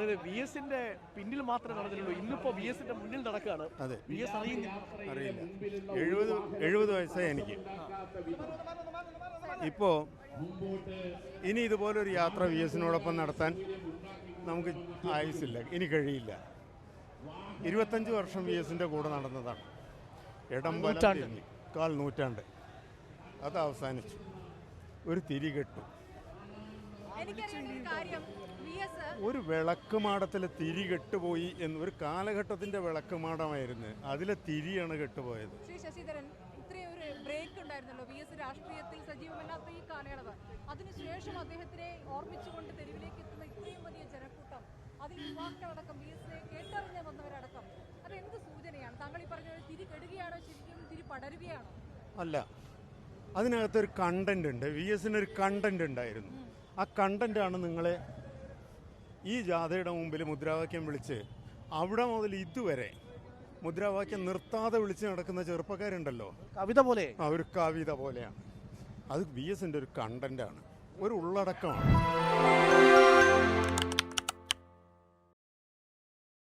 അതായത് വി എസിന്റെ പിന്നിൽ മാത്രമേ നടന്നിട്ടുള്ളൂ. ഇന്നിപ്പോ വി എസിന്റെ മുന്നിൽ നടക്കുകയാണ് അതെ. വി എസ് അറിയുന്നില്ല അറിയില്ല. എഴുപത് എഴുപത് വയസ്സായി എനിക്ക്. ഇപ്പോ ഇനി ഇതുപോലൊരു യാത്ര വി എസിനോടൊപ്പം നടത്താൻ നമുക്ക് ആയുസില്ല ഇനി കഴിയില്ല. ഇരുപത്തഞ്ച് വർഷം വി എസിന്റെ കൂടെ നടന്നതാണ്. ഇടംബലം നൂറ്റാണ്ട്. കാൽ നൂറ്റാണ്ട്. അത് അവസാനിച്ചു. ഒരു തിരി കെട്ടു. എനിക്കറിയേണ്ട ഒരു കാര്യം. ഒരു വിളക്കുമാടത്തിലെ തിരി കെട്ടുപോയി എന്ന് ഒരു കാലഘട്ടത്തിന്റെ വിളക്കുമാടമായിരുന്നു അതിലെ തിരിയാണ് കെട്ടുപോയത്. ശ്രീ ശശിധരൻ ഇത്രയൊരു ഒരു ബ്രേക്ക് ഉണ്ടായിരുന്നല്ലോ. വി എസ് രാഷ്ട്രീയത്തിൽ സജീവമല്ലാത്ത ഈ കാലയളവ്. അതിനുശേഷം അദ്ദേഹത്തിനെ ഓർമ്മിച്ചുകൊണ്ട് തെരുവിലേക്ക് എത്തുന്ന ഇത്രയും വലിയ ജനക്കൂട്ടം അതിൽ യുവാക്കളടക്കം വി എസ് കേട്ടറിഞ്ഞ് വന്നവരടക്കം അത് എന്ത് സൂചനയാണ്? താങ്കൾ ഈ പറഞ്ഞ തിരി കെടുകയാണോ ശരിക്കും? തിരി പടരുകയാണോ? അല്ല. അതിനകത്തൊരു കണ്ടന്റ് ഉണ്ട്. വി എസിന് ഒരു കണ്ടന്റ് ഉണ്ടായിരുന്നു. ആ കണ്ടന്റാണ് നിങ്ങളെ ഈ ജാഥയുടെ മുമ്പിൽ മുദ്രാവാക്യം വിളിച്ച് അവിടെ മുതൽ ഇതുവരെ മുദ്രാവാക്യം നിർത്താതെ വിളിച്ച് നടക്കുന്ന ചെറുപ്പക്കാരുണ്ടല്ലോ. കവിത പോലെ. ആ ഒരു കവിത പോലെയാണ്. അത് ബി എസിന്റെ ഒരു കണ്ടന്റാണ് ഒരു ഉള്ളടക്കമാണ്.